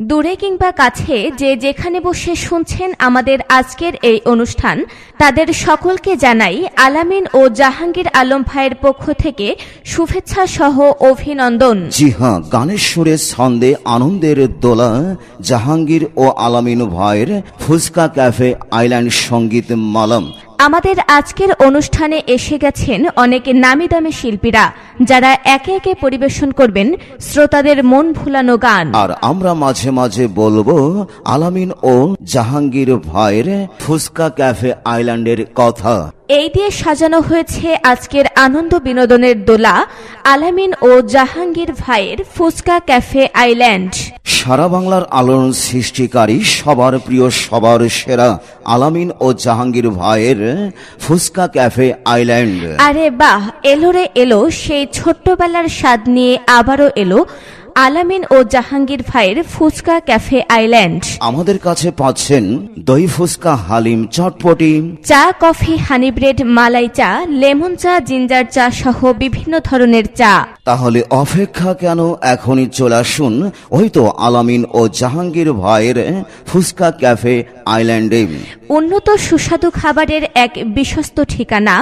দূরে কিংবা কাছে যে যেখানে বসে শুনছেন আমাদের আজকের এই অনুষ্ঠান তাদের সকলকে জানাই আলামিন ও জাহাঙ্গীর আলম ভাইয়ের পক্ষ থেকে শুভেচ্ছা সহ অভিনন্দন। জি হ্যাঁ গানের সুরে ছন্দে আনন্দের দোলা জাহাঙ্গীর ও আলামিন ভাইয়ের ফুচকা ক্যাফে আইল্যান্ড সংগীত মালম। আমাদের আজকের অনুষ্ঠানে এসে গেছেন অনেক নামি দামি শিল্পীরা। যারা একে একে পরিবেশন করবেন, শ্রোতাদের মন ভুলানো গান। আর আমরা মাঝে মাঝে বলব, আলামিন ও জাহাঙ্গীর ভাইয়ের ফুসকা ক্যাফে আইল্যান্ডের কথা। এই দিয়ে সাজানো হয়েছে আজকের আনন্দ বিনোদনের দোলা আলামিন ও জাহাঙ্গীর ভাইয়ের ফুচকা ক্যাফে আইল্যান্ড। সারা বাংলার আলোড়ন সৃষ্টিকারী সবার প্রিয় সবার সেরা আলামিন ও জাহাঙ্গীর ভাইয়ের ফুচকা ক্যাফে আইল্যান্ড। আরে বাহ এলো রে এলো সেই ছোট্টবেলার স্বাদ নিয়ে আবারও এলো আলামিন ও জাহাঙ্গীর ভাইয়ের ফুচকা ক্যাফে আইল্যান্ড। আমাদের কাছে পাচ্ছেন দই ফুচকা হালিম চটপটি। চা কফি হানি ব্রেড মালাই চা লেমন চা জিঞ্জার চা সহ বিভিন্ন ধরনের চা। তাহলে অপেক্ষা কেন এখনই চলে আসুন ওই তো আলামিন ও জাহাঙ্গীর ভাইয়ের ফুচকা ক্যাফে আইল্যান্ডে। উন্নত সুস্বাদু খাবারের এক বিশ্বস্ত ঠিকানা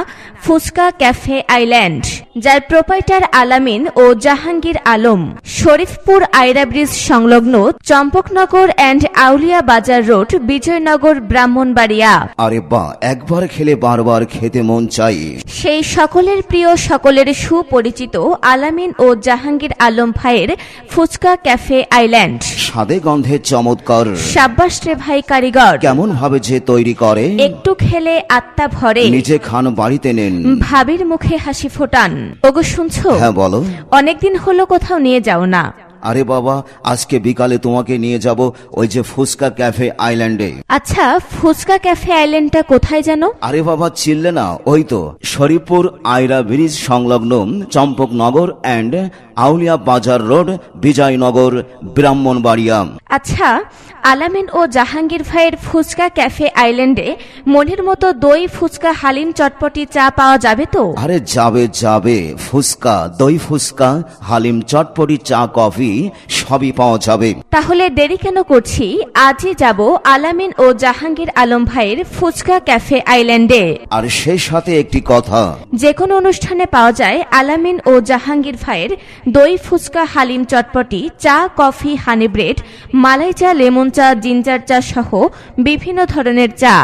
ফুচকা ক্যাফে আইল্যান্ড যার প্রোপাইটার আলামিন ও জাহাঙ্গীর আলম। শরীফপুর আইরা ব্রিজ সংলগ্ন চম্পকনগর অ্যান্ড আউলিয়া বাজার রোড বিজয়নগর ব্রাহ্মণবাড়িয়া। আরে বা একবার খেলে বারবার খেতে মন চাই সেই সকলের প্রিয় সকলের সুপরিচিত আলামিন ও জাহাঙ্গীর আলম ভাইয়ের ফুচকা ক্যাফে আইল্যান্ড। স্বাদে গন্ধে চমৎকার। সাব্বাস রে ভাই কারিগর। কেমন ভাবে যে তৈরি করে একটু খেলে আত্মা ভরে। নিজে খান বাড়িতে নেন। ভাবির মুখে হাসি ফোটান। ওগো শুনছো? হ্যাঁ বলো। অনেকদিন হলো কোথাও নিয়ে যাও না। আরে বাবা আজকে বিকালে তোমাকে নিয়ে যাব ওই যে ফুচকা ক্যাফে আইল্যান্ডে। আচ্ছা ফুচকা ক্যাফে আইল্যান্ডটা কোথায় জানো আরে বাবা চিনলে না ওই তো শরীফপুর আইরা ব্রিজ সংলগ্ন চম্পকনগর অ্যান্ড আউলিয়া বাজার রোড বিজয়নগর ব্রাহ্মণবাড়িয়া। আচ্ছা আলামিন ও জাহাঙ্গীর ভাইয়ের ফুচকা ক্যাফে আইল্যান্ডে মনের মতো দই ফুচকা হালিম চটপটি চা পাওয়া যাবে তো? আরে যাবে যাবে। ফুচকা দই ফুচকা হালিম চটপটি চা কফি সবই পাওয়া যাবে। তাহলে দেরি কেন করছি? আজই যাব আলামিন ও জাহাঙ্গীর আলম ভাইয়ের ফুচকা ক্যাফে আইল্যান্ডে। আর সেই সাথে একটি কথা। যে কোনো অনুষ্ঠানে পাওয়া যায় আলামিন ও জাহাঙ্গীর ভাইয়ের দই, ফুচকা, হালিম চটপটি, চা, কফি, হানি ব্রেড, মালাই চা, লেমন চা, জিঞ্জার চা সহ বিভিন্ন ধরনের চা।